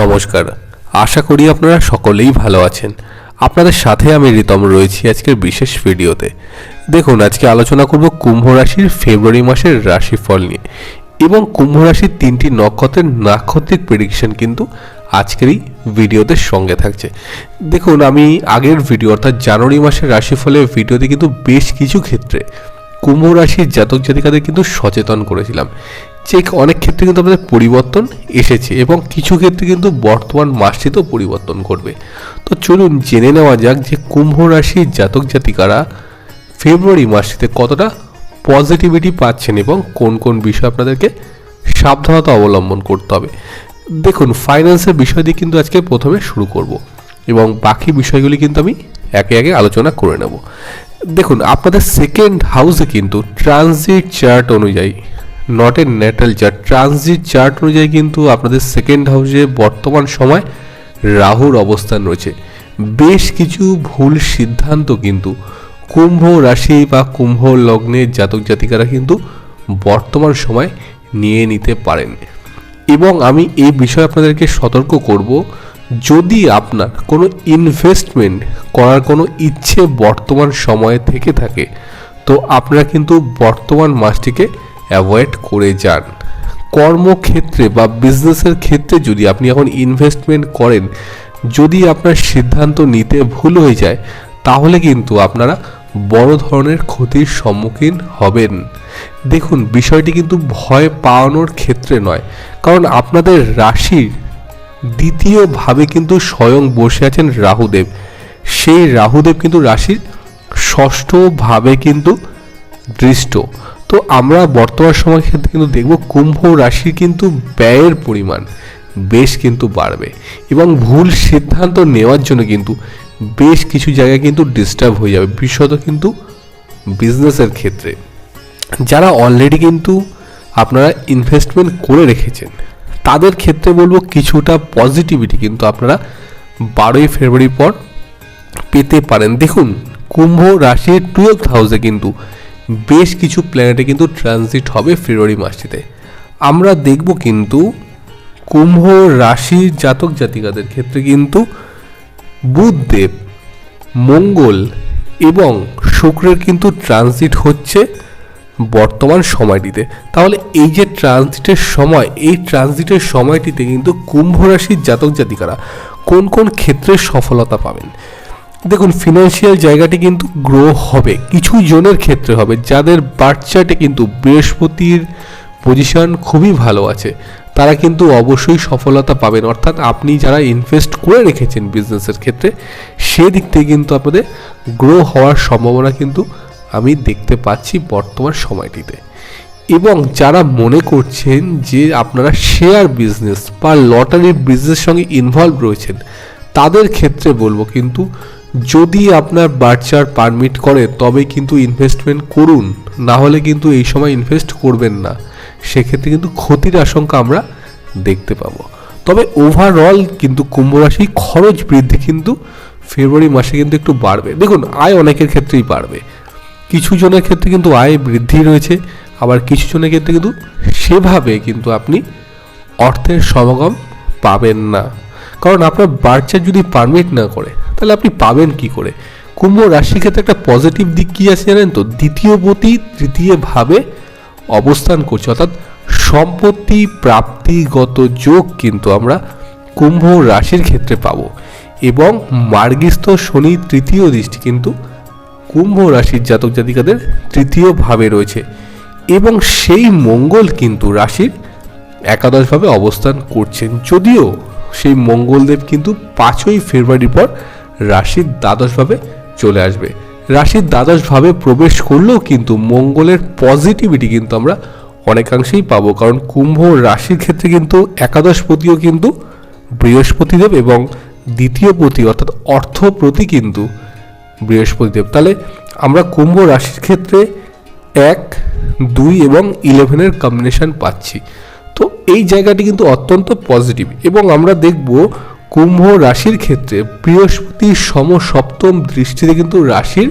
নমস্কার। আশা করি আপনারা সকলেই ভালো আছেন। আপনাদের সাথে আমি রিতম রয়েছি আজকের বিশেষ ভিডিওতে। দেখুন, আজকে আলোচনা করব কুম্ভ রাশির ফেব্রুয়ারি মাসের রাশিফল নিয়ে। এবং কুম্ভ রাশির তিনটি নক্ষত্রের নাক্ষত্রিক প্রেডিকশন কিন্তু আজকের এই ভিডিওতে সঙ্গে থাকছে। দেখুন, আমি আগের ভিডিও অর্থাৎ জানুয়ারি মাসের রাশিফলের ভিডিওতে কিন্তু বেশ কিছু ক্ষেত্রে কুম্ভ রাশির জাতক জাতিকাদের কিন্তু সচেতন করেছিলাম। যে অনেক ক্ষেত্রে কিন্তু আমাদের পরিবর্তন এসেছে এবং কিছু ক্ষেত্রে কিন্তু বর্তমান মাসটিতেও পরিবর্তন করবে তো চলুন জেনে নেওয়া যাক যে কুম্ভ রাশির জাতক জাতিকারা ফেব্রুয়ারি মাসটিতে কতটা পজিটিভিটি পাচ্ছেন এবং কোন কোন বিষয় আপনাদেরকে সাবধানতা অবলম্বন করতে হবে। দেখুন ফাইন্যান্সের বিষয় দিয়ে কিন্তু আজকে প্রথমে শুরু করব এবং বাকি বিষয়গুলি কিন্তু আমি একে একে আলোচনা করে নেব। দেখুন, আপনাদের সেকেন্ড হাউসে কিন্তু ট্রানজিট চার্ট অনুযায়ী not a natal chart transit chart অনুযায়ী কিন্তু আপনাদের সেকেন্ড হাউসে বর্তমান সময় রাহুর অবস্থান রয়েছে। বেশ কিছু ভুল সিদ্ধান্ত কিন্তু কুম্ভ রাশি বা কুম্ভ লগ্নের জাতক জাতিকারা কিন্তু বর্তমান সময় নিয়ে নিতে পারেন। এবং আমি এই বিষয়ে আপনাদেরকে সতর্ক করব, যদি আপনার কোনো ইনভেস্টমেন্ট করার কোনো ইচ্ছে বর্তমান সময়ে থেকে থাকে, তো আপনারা কিন্তু বর্তমান মাসটিকে অ্যাভয়েড করে যান। কর্মক্ষেত্রে বা বিজনেসের ক্ষেত্রে যদি আপনি এখন ইনভেস্টমেন্ট করেন, যদি আপনার সিদ্ধান্ত নিতে ভুল হয়ে যায়, তাহলে কিন্তু আপনারা বড় ধরনের ক্ষতির সম্মুখীন হবেন। দেখুন, বিষয়টি কিন্তু ভয় পাওয়ানোর ক্ষেত্রে নয়, কারণ আপনাদের রাশির দ্বিতীয়ভাবে কিন্তু স্বয়ং বসে আছেন রাহুদেব। সেই রাহুদেব কিন্তু রাশির ষষ্ঠভাবে কিন্তু দৃষ্ট। তো আমরা বর্তমান সময় ক্ষেত্রে কিন্তু দেখব কুম্ভ রাশির কিন্তু ব্যয়ের পরিমাণ বেশ কিন্তু বাড়বে এবং ভুল সিদ্ধান্ত নেওয়ার জন্য কিন্তু বেশ কিছু জায়গায় কিন্তু ডিস্টার্ব হয়ে যাবে, বিশেষত কিন্তু বিজনেসের ক্ষেত্রে। যারা অলরেডি কিন্তু আপনারা ইনভেস্টমেন্ট করে রেখেছেন, তাদের ক্ষেত্রে বলব কিছুটা পজিটিভিটি কিন্তু আপনারা বারোই ফেব্রুয়ারি পর পেতে পারেন। দেখুন, কুম্ভ রাশির টুয়েলভ হাউসে কিন্তু বেশ কিছু প্ল্যানেটে কিন্তু ট্রানজিট হবে ফেব্রুয়ারি মাসটিতে আমরা দেখব কিন্তু কুম্ভ রাশির জাতক জাতিকাদের ক্ষেত্রে কিন্তু বুধদেব, মঙ্গল এবং শুক্রের কিন্তু ট্রানজিট হচ্ছে বর্তমান সময়টিতে। তাহলে এই যে ট্রানজিটের সময়, এই ট্রানজিটের সময়টিতে কিন্তু কুম্ভ রাশির জাতক জাতিকারা কোন কোন ক্ষেত্রে সফলতা পাবেন? দেখুন ফিনান্সিয়াল জায়গাটি কিন্তু গ্রো হবে। কিছু জনের ক্ষেত্রে হবে, যাদের বার্থ চার্টে কিন্তু বৃহস্পতির পজিশন খুবই ভালো আছে, তারা কিন্তু অবশ্যই সফলতা পাবেন। অর্থাৎ আপনি যারা ইনভেস্ট করে রেখেছেন বিজনেসের ক্ষেত্রে, সেদিক থেকে কিন্তু আপনাদের গ্রো হওয়ার সম্ভাবনা কিন্তু আমি দেখতে পাচ্ছি বর্তমান সময়টিতে। এবং যারা মনে করছেন যে আপনারা শেয়ার বিজনেস বা লটারির বিজনেসের সঙ্গে ইনভলভ রয়েছেন, তাদের ক্ষেত্রে বলব কিন্তু যদি আপনার বার্চার পারমিট করে, তবে কিন্তু ইনভেস্টমেন্ট করুন। না হলে কিন্তু এই সময় ইনভেস্ট করবেন না। সেক্ষেত্রে কিন্তু ক্ষতির আশঙ্কা আমরা দেখতে পাবো। তবে ওভারঅল কিন্তু কুম্ভ রাশি খরচ বৃদ্ধি কিন্তু ফেব্রুয়ারি মাসে কিন্তু একটু বাড়বে। দেখুন, আয় অনেকের ক্ষেত্রেই বাড়বে। কিছু জনের ক্ষেত্রে কিন্তু আয় বৃদ্ধি রয়েছে। আবার কিছু জনের ক্ষেত্রে কিন্তু সেভাবে কিন্তু আপনি অর্থের সমাগম পাবেন না। কারণ আপনার বার্চার যদি পারমিট না করে তাহলে আপনি পাবেন কি করে? কুম্ভ রাশির ক্ষেত্রে একটা পজিটিভ দিক কী আছে জানেন তো? দ্বিতীয় পতি তৃতীয়ভাবে অবস্থান করছে। অর্থাৎ সম্পত্তি প্রাপ্তিগত যোগ কিন্তু আমরা কুম্ভ রাশির ক্ষেত্রে পাবো। এবং মার্গিস্থ শনি তৃতীয় দৃষ্টি কিন্তু কুম্ভ রাশির জাতক জাতিকাদের তৃতীয় ভাবে রয়েছে। এবং সেই মঙ্গল কিন্তু রাশির একাদশভাবে অবস্থান করছেন। যদিও সেই মঙ্গলদেব কিন্তু পাঁচই ফেব্রুয়ারির পর রাশির দ্বাদশভাবে চলে আসবে। রাশির দ্বাদশভাবে প্রবেশ করলেও কিন্তু মঙ্গলের পজিটিভিটি কিন্তু আমরা অনেকাংশেই পাবো। কারণ কুম্ভ রাশির ক্ষেত্রে কিন্তু একাদশ একাদশপতিও কিন্তু বৃহস্পতিদেব এবং দ্বিতীয় পতি অর্থাৎ অর্থপ্রতি কিন্তু বৃহস্পতিদেব। তাহলে আমরা কুম্ভ রাশির ক্ষেত্রে এক, দুই এবং ইলেভেনের কম্বিনেশন পাচ্ছি। তো এই জায়গাটি কিন্তু অত্যন্ত পজিটিভ এবং আমরা দেখব কুম্ভ রাশির ক্ষেত্রে বৃহস্পতি সম সপ্তম দৃষ্টিতে কিন্তু রাশির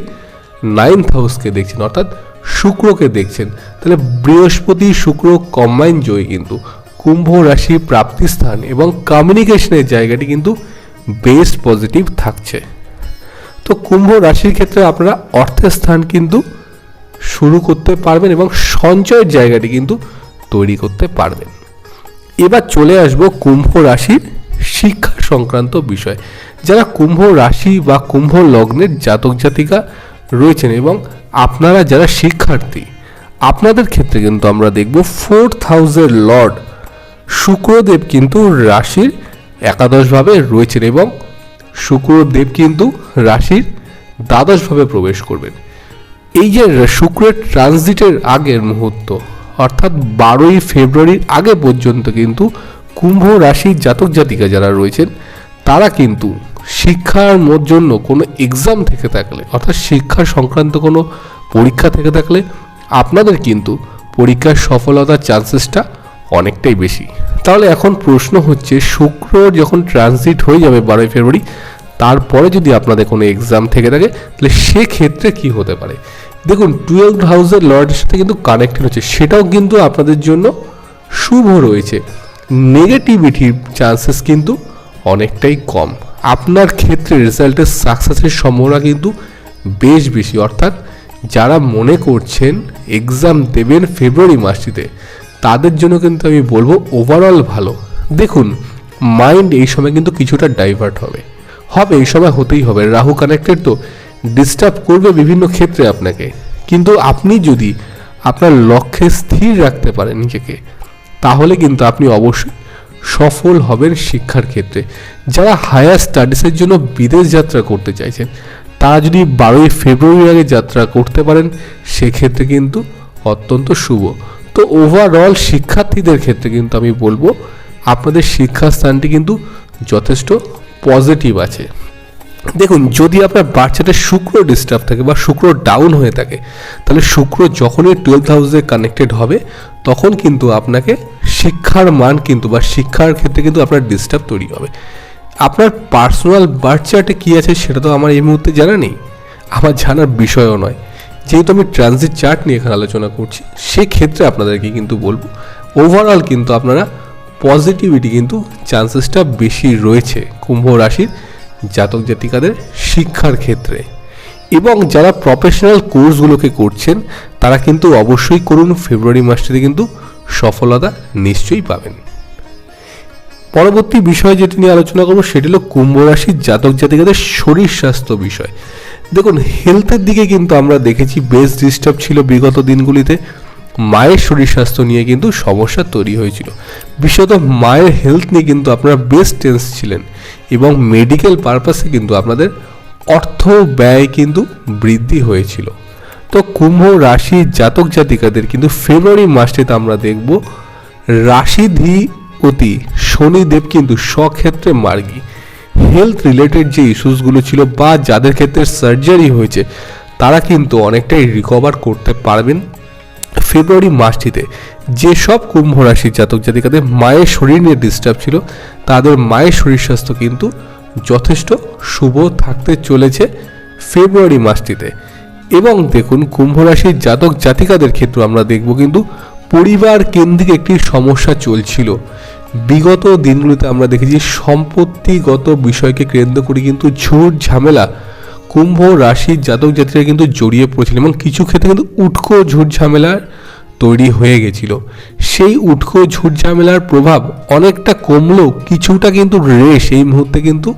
নাইন্থ হাউসকে দেখছেন, অর্থাৎ শুক্রকে দেখছেন। তাহলে বৃহস্পতি, শুক্র কম্বাইন জয়ী কিন্তু। কুম্ভ রাশি প্রাপ্তিস্থান এবং কমিউনিকেশনের জায়গাটি কিন্তু বেশ পজিটিভ থাকছে। তো কুম্ভ রাশির ক্ষেত্রে আপনারা অর্থের স্থান কিন্তু শুরু করতে পারবেন এবং সঞ্চয়ের জায়গাটি কিন্তু তৈরি করতে পারবেন। এবার চলে আসব কুম্ভ রাশির শিক্ষা সংক্রান্ত বিষয়। যারা কুম্ভ রাশি বা কুম্ভ লগ্নের জাতক জাতিকা রয়েছেন এবং আপনারা যারা শিক্ষার্থী, আপনাদের ক্ষেত্রে কিন্তু আমরা দেখব ফোর থাউজেন্ড লর্ড শুক্রদেব কিন্তু রাশির একাদশভাবে রয়েছেন এবং শুক্রদেব কিন্তু রাশির দ্বাদশভাবে প্রবেশ করবেন। এই যে শুক্রের ট্রানজিটের আগের মুহূর্ত, অর্থাৎ বারোই ফেব্রুয়ারির আগে পর্যন্ত কিন্তু কুম্ভ রাশির জাতক জাতিকা যারা রয়েছেন, তারা কিন্তু শিক্ষার মোর জন্য কোনো এক্সাম থেকে থাকলে, অর্থাৎ শিক্ষা সংক্রান্ত কোনো পরীক্ষা থেকে থাকলে, আপনাদের কিন্তু পরীক্ষার সফলতার চান্সেসটা অনেকটাই বেশি। তাহলে এখন প্রশ্ন হচ্ছে, শুক্র যখন ট্রানজিট হয়ে যাবে বারোই ফেব্রুয়ারি, তারপরে যদি আপনাদের কোনো এক্সাম থেকে থাকে, তাহলে সেক্ষেত্রে কি হতে পারে? দেখুন টুয়েলভ হাউসের লর্ডের সাথে কিন্তু কানেক্টেড হচ্ছে, সেটাও কিন্তু আপনাদের জন্য শুভ রয়েছে। নেগেটিভিটির চান্সেস কিন্তু অনেকটাই কম। আপনার ক্ষেত্রে রেজাল্টের সাকসেসের সম্ভাবনা কিন্তু বেশ বেশি। অর্থাৎ যারা মনে করছেন এক্সাম দেবেন ফেব্রুয়ারি মাসটিতে, তাদের জন্য কিন্তু আমি বলব ওভারঅল ভালো। দেখুন মাইন্ড এই সময় কিন্তু কিছুটা ডাইভার্ট হবে। হবে, এই সময় হতেই হবে। রাহু কানেক্টেড তো ডিস্টার্ব করবে বিভিন্ন ক্ষেত্রে আপনাকে। কিন্তু আপনি যদি আপনার লক্ষ্যে স্থির রাখতে পারেন নিজেকে তাহলে কিন্তু আপনি অবশ্যই সফল হবেন শিক্ষার ক্ষেত্রে। যারা হায়ার স্টাডিজের জন্য বিদেশ যাত্রা করতে চাইছেন, তারা যদি বারোই ফেব্রুয়ারির আগে যাত্রা করতে পারেন, সেক্ষেত্রে কিন্তু অত্যন্ত শুভ। তো ওভারঅল শিক্ষার্থীদের ক্ষেত্রে কিন্তু আমি বলব, আপনাদের শিক্ষাস্থানটি কিন্তু যথেষ্ট পজিটিভ আছে। দেখুন, যদি আপনার বাচ্চাটা শুক্র ডিস্টার্ব থাকে বা শুক্র ডাউন হয়ে থাকে, তাহলে শুক্র যখনই টুয়েলভ হাউসে কানেক্টেড হবে, তখন কিন্তু আপনাকে শিক্ষার মান কিন্তু বা শিক্ষার ক্ষেত্রে কিন্তু আপনার ডিস্টার্ব তৈরি হবে। আপনার পার্সোনাল বার্থ চার্টে কী আছে সেটা তো আমার এই মুহূর্তে জানা নেই, আমার জানার বিষয়ও নয়। যেহেতু আমি ট্রানজিট চার্ট নিয়ে এখানে আলোচনা করছি, সেক্ষেত্রে আপনাদেরকে কিন্তু বলব ওভারঅল কিন্তু আপনারা পজিটিভিটি কিন্তু চান্সেসটা বেশি রয়েছে কুম্ভ রাশির জাতক জাতিকাদের শিক্ষার ক্ষেত্রে। এবং যারা প্রফেশনাল কোর্সগুলোকে করছেন, তারা কিন্তু অবশ্যই করুন ফেব্রুয়ারি মাসটিতে কিন্তু সফলতা নিশ্চয়ই পাবেন। পরবর্তী বিষয় যেটি নিয়ে আলোচনা করব, সেটি হলো কুম্ভ রাশির জাতক জাতিকাদের শরীর স্বাস্থ্য বিষয়। দেখুন হেলথের দিকে কিন্তু আমরা দেখেছি বেশ ডিস্টার্ব ছিল বিগত দিনগুলিতে। মায়ের শরীর স্বাস্থ্য নিয়ে কিন্তু সমস্যা তৈরি হয়েছিল। বিশেষত মায়ের হেলথ নিয়ে কিন্তু আপনারা বেশ টেন্স ছিলেন। এবং মেডিকেল পারপাসে কিন্তু আপনাদের অর্থ ব্যয় কিন্তু বৃদ্ধি হয়েছিল। তো কুম্ভ রাশি জাতক জাতিকাদের কিন্তু ফেব্রুয়ারি মাসটিতে আমরা দেখব রাশিধিপতি শনিদেব কিন্তু স্বক্ষেত্রে মার্গী। হেলথ রিলেটেড যে ইস্যুসগুলো ছিল বা যাদের ক্ষেত্রে সার্জারি হয়েছে, তারা কিন্তু অনেকটাই রিকভার করতে পারবেন। ফেব্রুয়ারি মাসটিতে যেসব কুম্ভ রাশির জাতক জাতিকাদের মায়ের শরীর নিয়ে ডিস্টার্ব ছিল, তাদের মায়ের শরীর স্বাস্থ্য কিন্তু যথেষ্ট শুভ থাকতে চলেছে ফেব্রুয়ারি মাসটিতে। এবং দেখুন, কুম্ভ রাশির জাতক জাতিকাদের ক্ষেত্রে আমরা দেখব কিন্তু পরিবার কেন্দ্রিক একটি সমস্যা চলছিল। বিগত দিনগুলোতে আমরা দেখেছি সম্পত্তিগত বিষয়কে কেন্দ্র করে কিন্তু ঝুট ঝামেলা কুম্ভ রাশির জাতক জাতিরা কিন্তু জড়িয়ে পড়েছিল এবং কিছু ক্ষেত্রে কিন্তু উটকো ঝুট ঝামেলার তৈরি হয়ে গেছিল। সেই উটকো ঝুট ঝামেলার প্রভাব অনেকটা কমলেও কিছুটা কিন্তু রেশ এই মুহূর্তে কিন্তু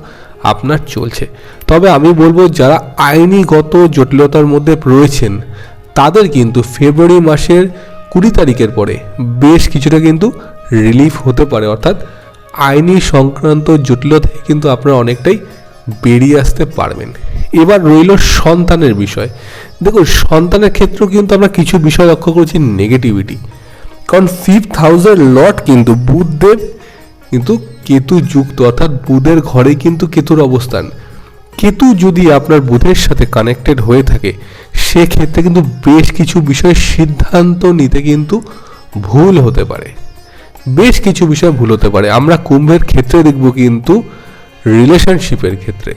আপনার চলছে। তবে আমি বলব, যারা আইনিগত জটিলতার মধ্যে রয়েছেন, তাদের কিন্তু ফেব্রুয়ারি মাসের কুড়ি তারিখের পরে বেশ কিছুটা কিন্তু রিলিফ হতে পারে। অর্থাৎ আইনি সংক্রান্ত জটিলতায় কিন্তু আপনারা অনেকটাই বেরিয়ে আসতে পারবেন। এবার রইল সন্তানের বিষয়। দেখুন, সন্তানের ক্ষেত্রেও কিন্তু আমরা কিছু বিষয় লক্ষ্য করেছি নেগেটিভিটি কারণ ফিফথ হাউসের লট কিন্তু বুধদেব কিন্তু কেতু যুক্ত অর্থাৎ বুধের ঘরে কিন্তু কেতুর অবস্থান। কেতু যদি আপনার বুধের সাথে কানেক্টেড হয়ে থাকে, সেক্ষেত্রে কিন্তু বেশ কিছু বিষয়ে সিদ্ধান্ত নিতে কিন্তু ভুল হতে পারে। বেশ কিছু বিষয় ভুল হতে পারে। আমরা কুম্ভের ক্ষেত্রে দেখব কিন্তু রিলেশনশিপের ক্ষেত্রে।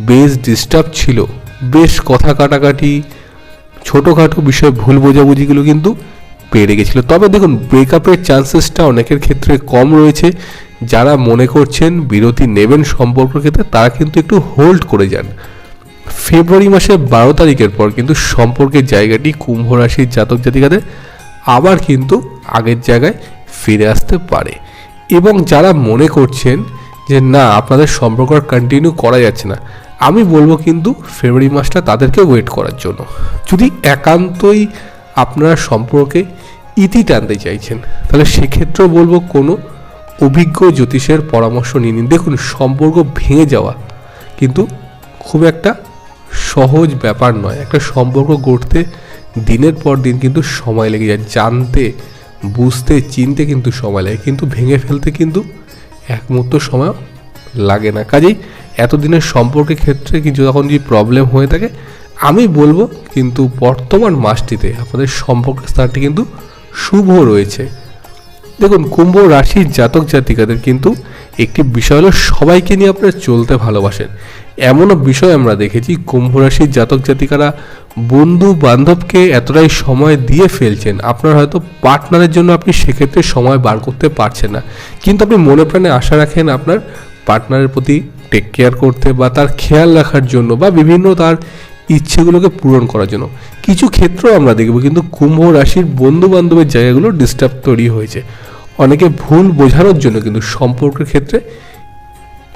বেশ ডিস্টার্ব ছিল, বেশ কথা কাটাকাটি, ছোটোখাটো বিষয়ে ভুল বোঝাবুঝিগুলো কিন্তু বেড়ে গেছিল। তবে দেখুন ব্রেকআপের চান্সেসটা অনেকের ক্ষেত্রে কম রয়েছে। যারা মনে করছেন বিরতি নেবেন সম্পর্কের ক্ষেত্রে, তারা কিন্তু একটু হোল্ড করে যান। ফেব্রুয়ারি মাসের বারো তারিখের পর কিন্তু সম্পর্কের জায়গাটি কুম্ভ রাশির জাতক জাতিকাদের আবার কিন্তু আগের জায়গায় ফিরে আসতে পারে। এবং যারা মনে করছেন যে না, আপনাদের সম্পর্ক আর কন্টিনিউ করা যাচ্ছে না। আমি বলব কিন্তু ফেব্রুয়ারি মাসটা তাদেরকে ওয়েট করার জন্য। যদি একান্তই আপনারা সম্পর্কে ইতি টানতে চাইছেন, তাহলে সেক্ষেত্রেও বলব কোনো অভিজ্ঞ জ্যোতিষের পরামর্শ নিয়ে নিন। দেখুন, সম্পর্ক ভেঙে যাওয়া কিন্তু খুব একটা সহজ ব্যাপার নয়। একটা সম্পর্ক গড়তে দিনের পর দিন কিন্তু সময় লেগে যায়। জানতে, বুঝতে, চিনতে কিন্তু সময় লাগে। কিন্তু ভেঙে ফেলতে কিন্তু এক মুহূর্ত সময় লাগে না। কাজেই এতদিনের সম্পর্কের ক্ষেত্রে কিছু যখন যদি প্রবলেম হয়ে থাকে, আমি বলব কিন্তু বর্তমান মাসটিতে আপনাদের সম্পর্কের স্থানটি কিন্তু শুভ রয়েছে। দেখুন, কুম্ভ রাশির জাতক জাতিকাদের কিন্তু একটি বিষয় হলো সবাইকে নিয়ে আপনারা চলতে ভালোবাসেন। এমনও বিষয় আমরা দেখেছি, কুম্ভ রাশির জাতক জাতিকারা বন্ধু বান্ধবকে এতটাই সময় দিয়ে ফেলছেন। আপনার হয়তো পার্টনারের জন্য আপনি সেক্ষেত্রে সময় বার করতে পারছেন না। কিন্তু আপনি মনে প্রাণে আশা রাখেন আপনার পার্টনারের প্রতি টেক কেয়ার করতে বা তার খেয়াল রাখার জন্য বা বিভিন্ন তার ইচ্ছেগুলোকে পূরণ করার জন্য। কিছু ক্ষেত্র আমরা দেখব, কিন্তু কুম্ভ রাশির বন্ধু বান্ধবের জায়গাগুলো ডিস্টার্ব তৈরি হয়েছে। অনেকে ভুল বোঝানোর জন্য কিন্তু সম্পর্কের ক্ষেত্রে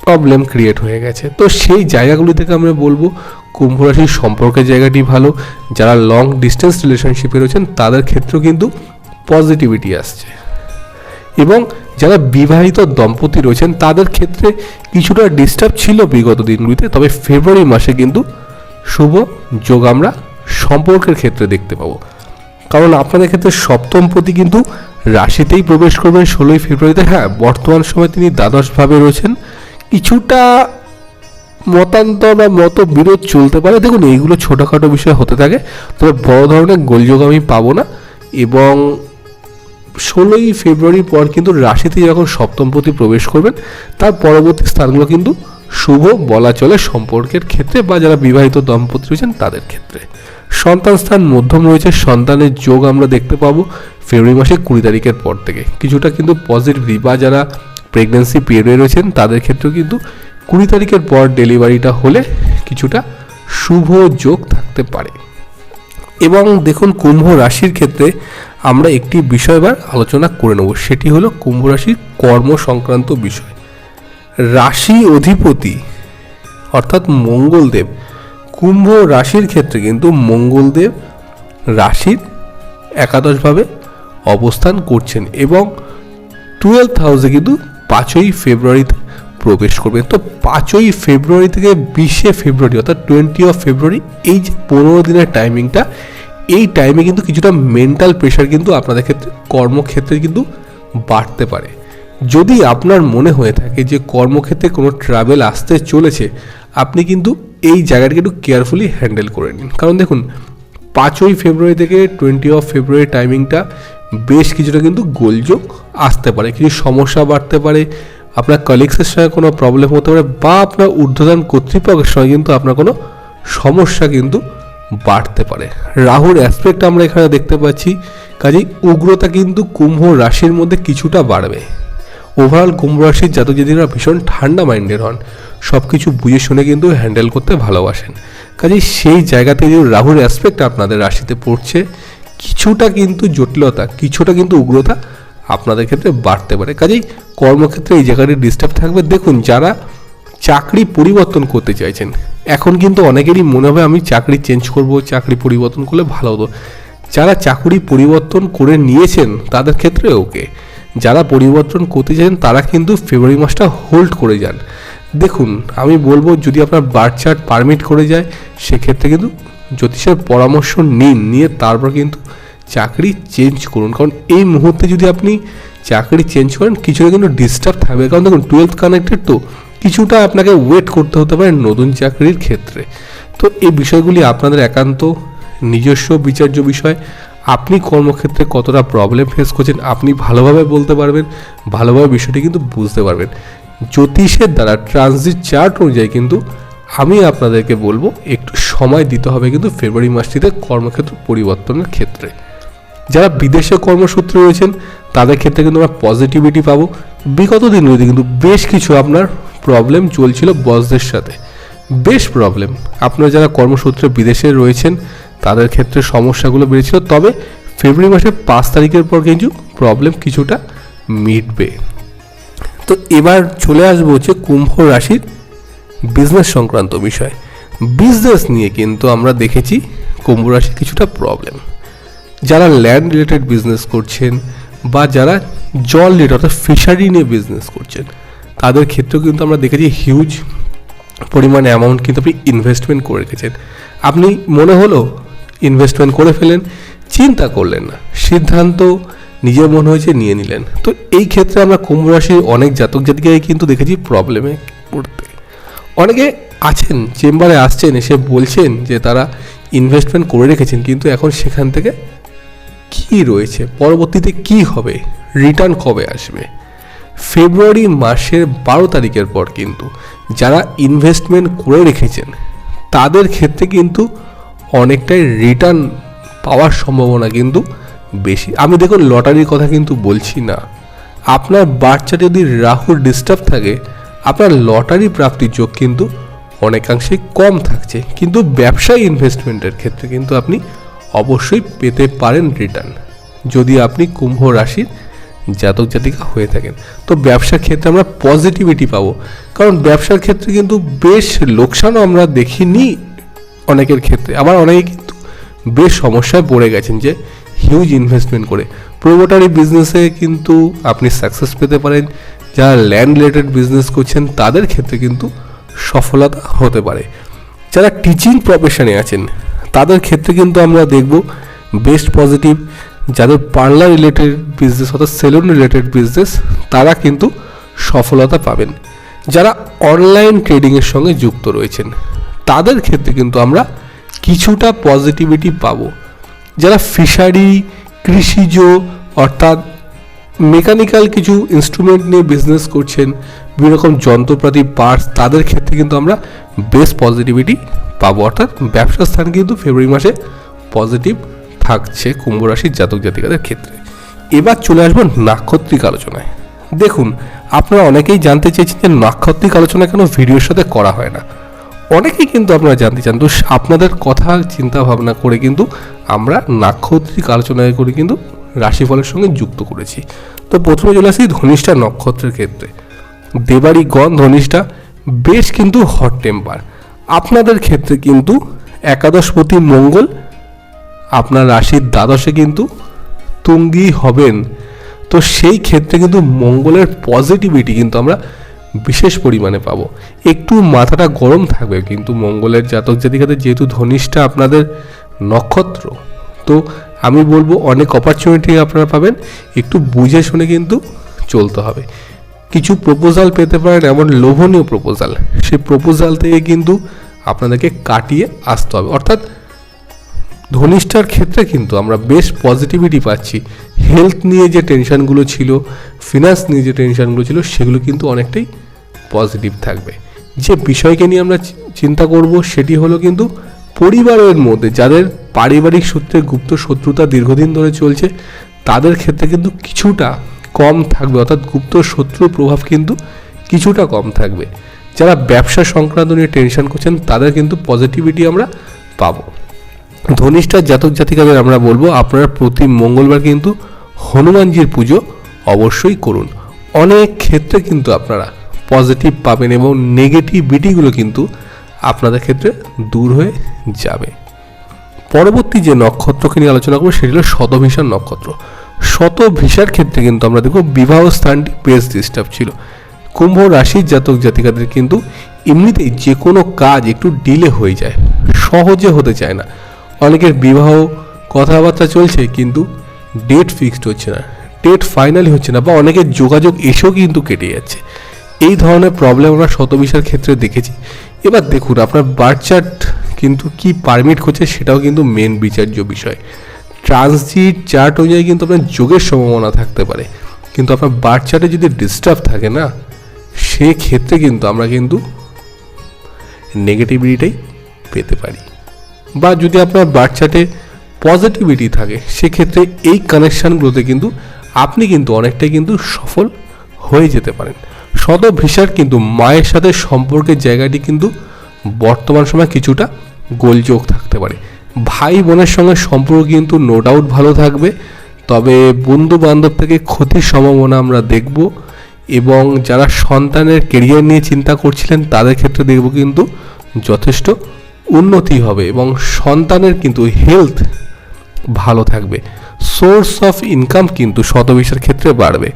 প্রবলেম ক্রিয়েট হয়ে গেছে। তো সেই জায়গাগুলি থেকে আমরা বলব, কুম্ভ রাশির সম্পর্কের জায়গাটি ভালো, যারা লং ডিস্টেন্স রিলেশনশিপে রয়েছেন, তাদের ক্ষেত্রেও কিন্তু পজিটিভিটি আসছে। এবং যারা বিবাহিত দম্পতি রয়েছেন, তাদের ক্ষেত্রে কিছুটা ডিস্টার্ব ছিল বিগত দিনগুলিতে, তবে ফেব্রুয়ারি মাসে কিন্তু শুভ যোগ আমরা সম্পর্কের ক্ষেত্রে দেখতে পাবো। কারণ আপনাদের ক্ষেত্রে সপ্তমপতি কিন্তু রাশিতেই প্রবেশ করবেন ষোলোই ফেব্রুয়ারিতে। হ্যাঁ বর্তমান সময় তিনি দ্বাদশভাবে রয়েছেন। কিছুটা মতান্তর বা মত বিরোধ চলতে পারে। দেখুন, এইগুলো ছোটোখাটো বিষয় হতে থাকে, তবে বড় ধরনের গোলযোগ আমি পাবো না। এবং ষোলোই ফেব্রুয়ারির পর কিন্তু রাশিতে যখন সপ্তমপতি প্রবেশ করবেন, তার পরবর্তী স্থানগুলো কিন্তু শুভ বলা চলে সম্পর্কের ক্ষেত্রে বা যারা বিবাহিত দম্পতি রয়েছেন, তাদের ক্ষেত্রে। সন্তান স্থান মধ্যম রয়েছে, সন্তানের যোগ আমরা দেখতে পাবো ফেব্রুয়ারি মাসের কুড়ি তারিখের পর থেকে। কিছুটা কিন্তু পজিটিভ বা যারা প্রেগনেন্সি পিরিয়ডে রয়েছেন, তাদের ক্ষেত্রেও কিন্তু কুড়ি তারিখের পর ডেলিভারিটা হলে কিছুটা শুভ যোগ থাকতে পারে। এবং দেখুন, কুম্ভ রাশির ক্ষেত্রে আমরা একটি বিষয় এবার আলোচনা করে নেব, সেটি হলো কুম্ভ রাশির কর্ম সংক্রান্ত বিষয়। রাশি অধিপতি, অর্থাৎ মঙ্গলদেব কুম্ভ রাশির ক্ষেত্রে কিন্তু মঙ্গলদেব রাশির একাদশভাবে অবস্থান করছেন এবং টুয়েলভ হাউসে কিন্তু পাঁচই ফেব্রুয়ারিতে প্রবেশ করবে তো পাঁচই ফেব্রুয়ারি থেকে বিশে ফেব্রুয়ারি অর্থাৎ টোয়েন্টি অফ ফেব্রুয়ারি এই যে পনেরো দিনের টাইমিংটা এই টাইমে কিন্তু কিছুটা মেন্টাল প্রেশার কিন্তু আপনাদের ক্ষেত্রে, কর্মক্ষেত্রে কিন্তু বাড়তে পারে। যদি আপনার মনে হয়ে থাকে যে কর্মক্ষেত্রে কোনো ট্রাভেল আসতে চলেছে, আপনি কিন্তু এই জায়গাটাকে একটু কেয়ারফুলি হ্যান্ডেল করে নিন। কারণ দেখুন, পাঁচই ফেব্রুয়ারি থেকে টোয়েন্টি অফ ফেব্রুয়ারি টাইমিংটা বেশ কিছুটা কিন্তু গোলযোগ আসতে পারে। কিছু সমস্যা বাড়তে পারে, আপনার কলিগসের সঙ্গে কোনো প্রবলেম হতে পারে, বা আপনার ঊর্ধ্বতন কর্তৃপক্ষের সঙ্গে কিন্তু আপনার কোনো সমস্যা কিন্তু বাড়তে পারে। রাহুর অ্যাসপেক্ট আমরা এখানে দেখতে পাচ্ছি, কাজেই উগ্রতা কিন্তু কুম্ভ রাশির মধ্যে কিছুটা বাড়বে। ওভারঅল কুম্ভ রাশির জাতক জাতিরা ভীষণ ঠান্ডা মাইন্ডের হন। সব কিছু বুঝে শুনে কিন্তু হ্যান্ডেল করতে ভালোবাসেন। কাজেই সেই জায়গাতে যদি রাহুর অ্যাসপেক্ট আপনাদের রাশিতে পড়ছে, কিছুটা কিন্তু জটিলতা, কিছুটা কিন্তু উগ্রতা আপনাদের ক্ষেত্রে বাড়তে পারে। কাজেই কর্মক্ষেত্রে এই জায়গাটি ডিস্টার্ব থাকবে। দেখুন, যারা চাকরি পরিবর্তন করতে চাইছেন, এখন কিন্তু অনেকেরই মনে হবে, আমি চাকরি চেঞ্জ করব, চাকরি পরিবর্তন করলে ভালো হতো। যারা চাকরি পরিবর্তন করে নিয়েছেন, তাদের ক্ষেত্রে ওকে যারা পরিবর্তন করতে চান তারা কিন্তু ফেব্রুয়ারি মাসটা হোল্ড করে যান। দেখুন, আমি বলব যদি আপনার বার্থ চার্ট পারমিট করে যায়, সেক্ষেত্রে কিন্তু জ্যোতিষের পরামর্শ নিন, নিয়ে তারপর কিন্তু চাকরি চেঞ্জ করুন। কারণ এই মুহূর্তে যদি আপনি চাকরি চেঞ্জ করেন, কিছুটা কিন্তু ডিস্টার্ব থাকবে। কারণ দেখুন টুয়েলভ কানেক্টেড তো, কিছুটা আপনাকে ওয়েট করতে হতে পারে নতুন চাকরির ক্ষেত্রে। তো এই বিষয়গুলি আপনাদের একান্ত নিজস্ব বিচার্য বিষয়। আপনি কর্মক্ষেত্রে কতটা প্রবলেম ফেস করছেন, আপনি ভালোভাবে বলতে পারবেন, ভালোভাবে বিষয়টি কিন্তু বুঝতে পারবেন। জ্যোতিষের দ্বারা ট্রানজিট চার্ট অনুযায়ী কিন্তু আমি আপনাদেরকে বলব, একটু সময় দিতে হবে কিন্তু ফেব্রুয়ারি মাসটিতে কর্মক্ষেত্র পরিবর্তনের ক্ষেত্রে। যারা বিদেশে কর্মসূত্রে রয়েছেন, তাদের ক্ষেত্রে কিন্তু আমরা পজিটিভিটি পাবো। বিগত দিনগুলিতে কিন্তু বেশ কিছু আপনার প্রবলেম চলছিল বসদের সাথে। বেশ প্রবলেম আপনারা যারা কর্মসূত্রে বিদেশে রয়েছেন, তাদের ক্ষেত্রে সমস্যাগুলো বেড়েছিল। তবে ফেব্রুয়ারি মাসের পাঁচ তারিখের পর কিন্তু প্রবলেম কিছুটা মিটবে। তো এবার চলে আসব হচ্ছে কুম্ভ রাশির বিজনেস সংক্রান্ত বিষয়। বিজনেস নিয়ে কিন্তু আমরা দেখেছি কুম্ভ রাশির কিছুটা প্রবলেম যারা ল্যান্ড রিলেটেড বিজনেস করছেন বা যারা জল রিলেটেড অর্থাৎ ফিশারি নিয়ে বিজনেস করছেন, তাদের ক্ষেত্রেও কিন্তু আমরা দেখেছি হিউজ পরিমাণে অ্যামাউন্ট কিন্তু আপনি ইনভেস্টমেন্ট করে রেখেছেন। আপনি মনে হলো ইনভেস্টমেন্ট করে ফেলেন, চিন্তা করলেন না। সিদ্ধান্ত নিজের মনে হয়েছে নিয়ে নিলেন। তো এই ক্ষেত্রে আমরা কুম্ভ রাশির অনেক জাতক জাতিকাই কিন্তু দেখেছি প্রবলেমে পড়তে। অনেকে আছেন, চেম্বারে আসছেন, এসে বলছেন যে তারা ইনভেস্টমেন্ট করে রেখেছেন, কিন্তু এখন সেখান থেকে কি রয়েছে? পরবর্তীতে কি হবে? রিটার্ন কবে আসবে? ফেব্রুয়ারি মাসের বারো তারিখের পর কিন্তু যারা ইনভেস্টমেন্ট করে রেখেছেন, তাদের ক্ষেত্রে কিন্তু অনেকটাই রিটার্ন পাওয়ার সম্ভাবনা কিন্তু বেশি। আমি দেখুন, লটারির কথা কিন্তু বলছি না। আপনার বাচ্চা যদি রাহুর ডিস্টার্ব থাকে, আপনার লটারি প্রাপ্তির যোগ কিন্তু অনেকাংশেই কম থাকছে। কিন্তু ব্যবসায়ী ইনভেস্টমেন্টের ক্ষেত্রে কিন্তু আপনি অবশ্যই পেতে পারেন রিটার্ন যদি আপনি কুম্ভ রাশির জাতক জাতিকা হয়ে থাকেন। তো ব্যবসার ক্ষেত্রে আমরা পজিটিভিটি পাবো। কারণ ব্যবসার ক্ষেত্রে কিন্তু বেশ লোকসানও আমরা দেখিনি অনেকের ক্ষেত্রে। আবার অনেকে কিন্তু বেশ সমস্যায় পড়ে গেছেন যে হিউজ ইনভেস্টমেন্ট করে। প্রোমোটারি বিজনেসে কিন্তু আপনি সাকসেস পেতে পারেন। যারা ল্যান্ড রিলেটেড বিজনেস করছেন, তাদের ক্ষেত্রে কিন্তু সফলতা হতে পারে। যারা টিচিং প্রফেশনে আছেন, তাদের ক্ষেত্রে কিন্তু আমরা দেখব বেস্ট পজিটিভ যাদের পার্লার রিলেটেড বিজনেস অর্থাৎ সেলুন রিলেটেড বিজনেস তারা কিন্তু সফলতা পাবেন। যারা অনলাইন ট্রেডিংয়ের সঙ্গে যুক্ত রয়েছেন, তাদের ক্ষেত্রে কিন্তু আমরা কিছুটা পজিটিভিটি পাবো। যারা ফিশারি কৃষিজ, অর্থাৎ মেকানিক্যাল কিছু ইনস্ট্রুমেন্ট নিয়ে বিজনেস করছেন, বিভিন্ন রকম যন্ত্রপাতি পার্টস তাদের ক্ষেত্রে কিন্তু আমরা বেশ পজিটিভিটি পাবো। অর্থাৎ ব্যবসার স্থান কিন্তু ফেব্রুয়ারি মাসে পজিটিভ থাকছে কুম্ভ রাশির জাতক জাতিকাদের ক্ষেত্রে। এবার চলে আসব নাক্ষত্রিক আলোচনায়। দেখুন, আপনারা অনেকেই জানতে চেয়েছেন যে নাক্ষত্রিক আলোচনা কেন ভিডিওর সাথে করা হয় না। অনেকেই কিন্তু আপনারা জানতে চান, তো আপনাদের কথা চিন্তা ভাবনা করে কিন্তু আমরা নাক্ষত্রিক আলোচনায় করে কিন্তু রাশিফলের সঙ্গে যুক্ত করেছি। তো প্রথমে চলে আসি ধনিষ্ঠা নক্ষত্রের ক্ষেত্রে। দেবারি গণ ধনিষ্ঠা, বেশ কিন্তু হট টেম্পার আপনাদের ক্ষেত্রে কিন্তু একাদশপতি মঙ্গল, আপনার রাশির দ্বাদশে কিন্তু তুঙ্গি হবেন। তো সেই ক্ষেত্রে কিন্তু মঙ্গলের পজিটিভিটি কিন্তু আমরা বিশেষ পরিমাণে পাবো। একটু মাথাটা গরম থাকবে কিন্তু মঙ্গলের জাতক জাতিকাদের যেহেতু ধনিষ্ঠা আপনাদের নক্ষত্র, তো আমি বলব অনেক অপরচুনিটি আপনারা পাবেন। একটু বুঝে শুনে কিন্তু চলতে হবে। কিছু প্রপোজাল পেতে পারেন, এমন লোভনীয় প্রপোজাল সেই প্রপোজাল থেকে কিন্তু আপনাদেরকে কাটিয়ে আসতে হবে। অর্থাৎ ধনিষ্ঠার ক্ষেত্রে কিন্তু আমরা বেশ পজিটিভিটি পাচ্ছি। হেলথ নিয়ে যে টেনশনগুলো ছিল ফিনান্স নিয়ে যে টেনশানগুলো ছিল, সেগুলো কিন্তু অনেকটাই পজিটিভ থাকবে। যে বিষয়কে নিয়ে আমরা চিন্তা করব সেটি হলো কিন্তু পরিবারের মধ্যে, যাদের পারিবারিক সূত্রে গুপ্ত শত্রুতা দীর্ঘদিন ধরে চলছে, তাদের ক্ষেত্রে কিন্তু কিছুটা কম থাকবে। অর্থাৎ গুপ্ত শত্রুর প্রভাব কিন্তু কিছুটা কম থাকবে। যারা ব্যবসা সংক্রান্ত নিয়ে টেনশন করছেন, তাদের কিন্তু পজিটিভিটি আমরা পাবো। ধনিষ্ঠা জাতক জাতিকাদের আমরা বলব, আপনারা প্রতি মঙ্গলবার কিন্তু হনুমানজির পুজো অবশ্যই করুন। অনেক ক্ষেত্রে কিন্তু আপনারা পজিটিভ পাবেন এবং নেগেটিভিটিগুলো কিন্তু আপনাদের ক্ষেত্রে দূর হয়ে যাবে। পরবর্তী যে নক্ষত্রকে নিয়ে আলোচনা করব, সেটি হলো শতভিষার নক্ষত্র। শতভিষার ক্ষেত্রে কিন্তু আমরা দেখব বিবাহ স্থানটি বেশ ডিস্টার্ব ছিল। কুম্ভ রাশির জাতক জাতিকাদের কিন্তু এমনিতেই যে কোনো কাজ একটু ডিলে হয়ে যায়, সহজে হতে চায় না। অনেকের বিবাহ কথাবার্তা চলছে কিন্তু ডেট ফিক্সড হচ্ছে না ডেট ফাইনালি হচ্ছে না বা অনেকের যোগাযোগ এসেও কিন্তু কেটে যাচ্ছে। এই ধরনের প্রবলেম আমরা শতবিশার ক্ষেত্রে দেখেছি। এবার দেখুন, আপনার বার্থ চার্ট কিন্তু কি পারমিট করছে সেটাও কিন্তু মেন বিচার্য বিষয়। ট্রানজিট চার্ট অনুযায়ী কিন্তু আপনার যোগের সম্ভাবনা থাকতে পারে। কিন্তু আপনার বার্থ চার্টে যদি ডিস্টার্ব থাকে না, সেক্ষেত্রে কিন্তু আমরা কিন্তু নেগেটিভিটিটাই পেতে পারি। বা যদি আপনার বার্থ চার্টে পজিটিভিটি থাকে, সেক্ষেত্রে এই কানেকশানগুলোতে কিন্তু আপনি কিন্তু অনেকটাই কিন্তু সফল হয়ে যেতে পারেন। শত ভিসার কিন্তু মায়ের সাথে সম্পর্কের জায়গাটি কিন্তু বর্তমান সময় কিছুটা গোলযোগ থাকতে পারে। ভাই বোনের সঙ্গে সম্পর্ক কিন্তু নো ডাউট ভালো থাকবে, তবে বন্ধু বান্ধব থেকে ক্ষতির সম্ভাবনা আমরা দেখব এবং যারা সন্তানের কেরিয়ার নিয়ে চিন্তা করছিলেন, তাদের ক্ষেত্রে দেখব কিন্তু যথেষ্ট উন্নতি হবে এবং সন্তানের কিন্তু হেলথ ভালো থাকবে। সোর্স অফ ইনকাম কিন্তু শতভিসার ক্ষেত্রে বাড়বে।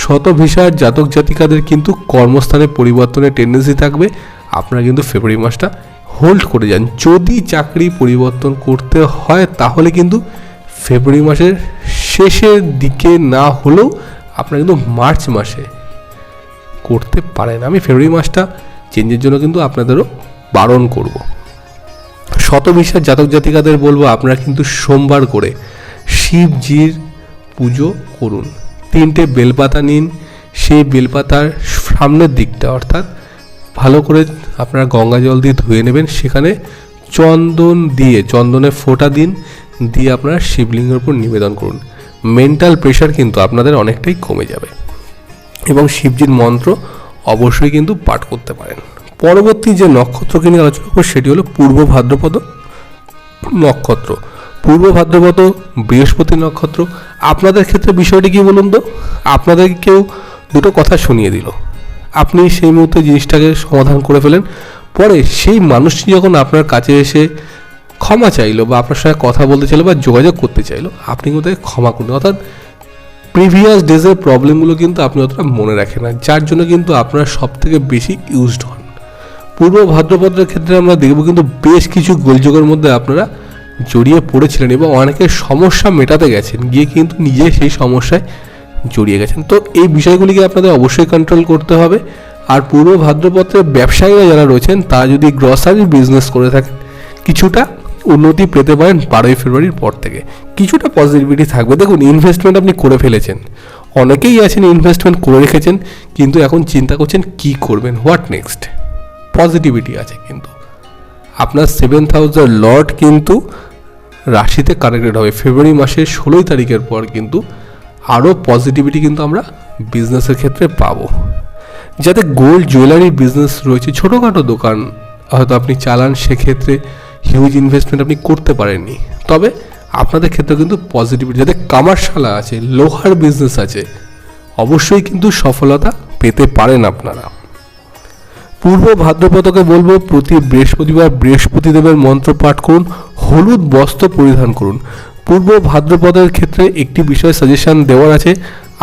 শতভিসার জাতক জাতিকাদের কিন্তু কর্মস্থানে পরিবর্তনের টেন্ডেন্সি থাকবে। আপনারা কিন্তু ফেব্রুয়ারি মাসটা হোল্ড করে যান। যদি চাকরি পরিবর্তন করতে হয়, তাহলে কিন্তু ফেব্রুয়ারি মাসের শেষের দিকে না হলেও আপনারা কিন্তু মার্চ মাসে করতে পারেন। আমি ফেব্রুয়ারি মাসটা চেঞ্জের জন্য কিন্তু আপনাদেরও বারণ করব। শতবিশ্বাস জাতক জাতিকাদের বলব, আপনারা কিন্তু সোমবার করে শিবজির পুজো করুন। তিনটে বেলপাতা নিন। সেই বেলপাতার সামনের দিকটা অর্থাৎ ভালো করে আপনারা গঙ্গা জল দিয়ে ধুয়ে নেবেন। সেখানে চন্দন দিয়ে, চন্দনের ফোঁটা দিন, দিয়ে আপনারা শিবলিঙ্গের উপর নিবেদন করুন। মেন্টাল প্রেশার কিন্তু আপনাদের অনেকটাই কমে যাবে। এবং শিবজির মন্ত্র অবশ্যই কিন্তু পাঠ করতে পারেন। পরবর্তী যে নক্ষত্রকে নিয়ে আলোচনা করব, সেটি হলো পূর্ব ভাদ্রপদ নক্ষত্র। পূর্ব ভাদ্রপদ, বৃহস্পতি নক্ষত্র, আপনাদের ক্ষেত্রে বিষয়টি কি বলুন তো? আপনাদের কেউ দুটো কথা শুনিয়ে দিল। আপনি সেই মুহূর্তে জিনিসটাকে সমাধান করে ফেলেন। পরে সেই মানুষটি যখন আপনার কাছে এসে ক্ষমা চাইলো বা আপনার সঙ্গে কথা বলতে চাইলো বা যোগাযোগ করতে চাইলো, আপনি কিন্তু ক্ষমা করুন অর্থাৎ প্রিভিয়াস ডেজের প্রবলেমগুলো কিন্তু আপনি অতটা মনে রাখেন না, যার জন্য কিন্তু আপনারা সব থেকে বেশি ইউজড হন। পূর্ব ভাদ্রপদের ক্ষেত্রে আমরা দেখব কিন্তু বেশ কিছু গোলযোগের মধ্যে আপনারা জড়িয়ে পড়েছিলেন এবং অনেকের সমস্যা মেটাতে গেছেন, গিয়ে কিন্তু নিজে সেই সমস্যায় জড়িয়ে গেছেন। তো এই বিষয়গুলিকে আপনাদের অবশ্যই কন্ট্রোল করতে হবে। আর পূর্ব ভাদ্রপত্রের ব্যবসায়ীরা যারা রয়েছেন, তারা যদি গ্রসারি বিজনেস করে থাকেন, কিছুটা উন্নতি পেতে পারেন বারোই ফেব্রুয়ারির পর থেকে। কিছুটা পজিটিভিটি থাকবে। দেখুন ইনভেস্টমেন্ট আপনি করে ফেলেছেন। অনেকেই আছেন ইনভেস্টমেন্ট করে রেখেছেন, কিন্তু এখন চিন্তা করছেন কি করবেন? হোয়াট নেক্সট পজিটিভিটি আছে কিন্তু। আপনার সেভেন্থ হাউসের লর্ড কিন্তু রাশিতে কানেক্টেড হবে। ফেব্রুয়ারি মাসের ষোলোই তারিখের পর কিন্তু আরও পজিটিভিটি কিন্তু আমরা বিজনেসের ক্ষেত্রে পাবো। যাতে গোল্ড জুয়েলারি বিজনেস রয়েছে, ছোটোখাটো দোকান হয়তো আপনি চালান, সেক্ষেত্রে হিউজ ইনভেস্টমেন্ট আপনি করতে পারেননি। তবে আপনাদের ক্ষেত্রে কিন্তু পজিটিভিটি যাতে কামারশালা আছে, লোহার বিজনেস আছে, অবশ্যই কিন্তু সফলতা পেতে পারেন আপনারা। পূর্ব ভাদ্রপদকে বলব প্রতি বৃহস্পতিবার বৃহস্পতিদেবের মন্ত্র পাঠ করুন, হলুদ বস্ত্র পরিধান করুন। পূর্ব ভাদ্রপদের ক্ষেত্রে একটি বিষয় সাজেশন দেওয়ার আছে,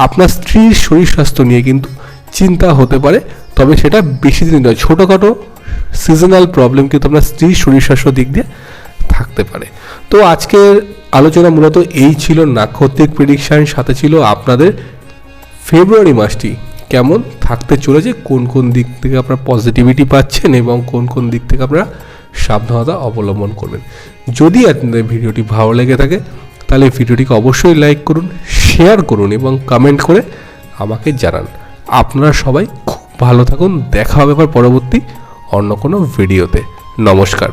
আপনার স্ত্রীর শরীর স্বাস্থ্য নিয়ে কিন্তু চিন্তা হতে পারে, তবে সেটা বেশি দিন নয়, ছোটোখাটো সিজনাল প্রবলেম কিন্তু আপনার স্ত্রীর শরীর স্বাস্থ্য দিক দিয়ে থাকতে পারে। তো আজকের আলোচনা মূলত এই ছিল, নাক্ষত্রিক প্রেডিকশন সাথে ছিল আপনাদের ফেব্রুয়ারি মাসটি কেমন? থাকতে চলেছে, কোন কোন দিক থেকে আপনারা পজিটিভিটি পাচ্ছেন এবং কোন কোন দিক থেকে আপনারা সাবধানতা অবলম্বন করবেন। যদি আপনাদের ভিডিওটি ভালো লেগে থাকে, তাহলে ভিডিওটিকে অবশ্যই লাইক করুন শেয়ার করুন এবং কমেন্ট করে আমাকে জানান। আপনারা সবাই খুব ভালো থাকুন, দেখা হবে আবার পরবর্তী অন্য কোনো ভিডিওতে নমস্কার।